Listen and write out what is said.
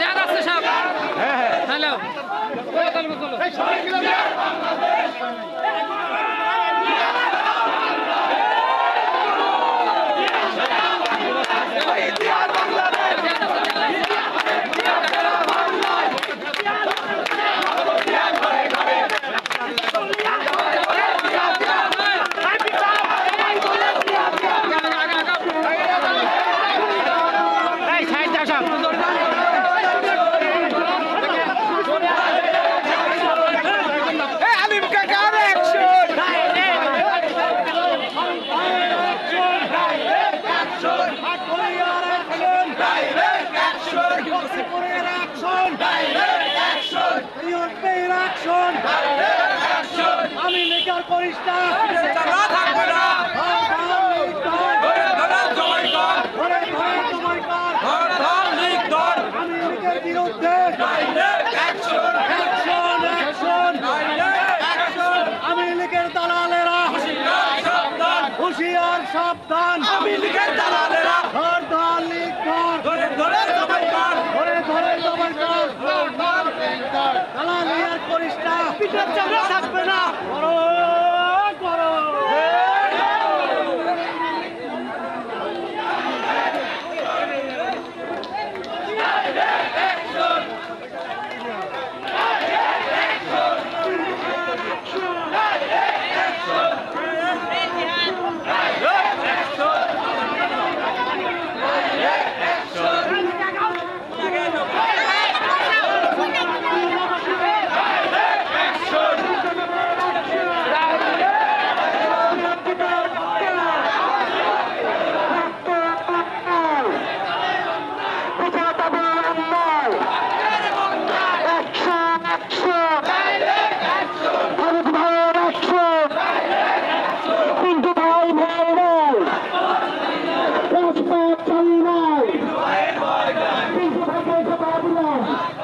দেখা যাচ্ছে সব হ্যালো আমি লেখার করিস না ধরে ধরে তোমায় কর আমি লীগের বিরুদ্ধে অ্যাকশন অ্যাকশন আমি লীগের দালালেরা। হুশিয়ার সাবধান। আমি লিখের দালালেরা। ধর ধর লীগ ধর। ধরে ধরে সবাই কর ধরে ধরে তোমায় কর দালালি আর করিস না। পিঠের চামড়া থাকবে না। Come on.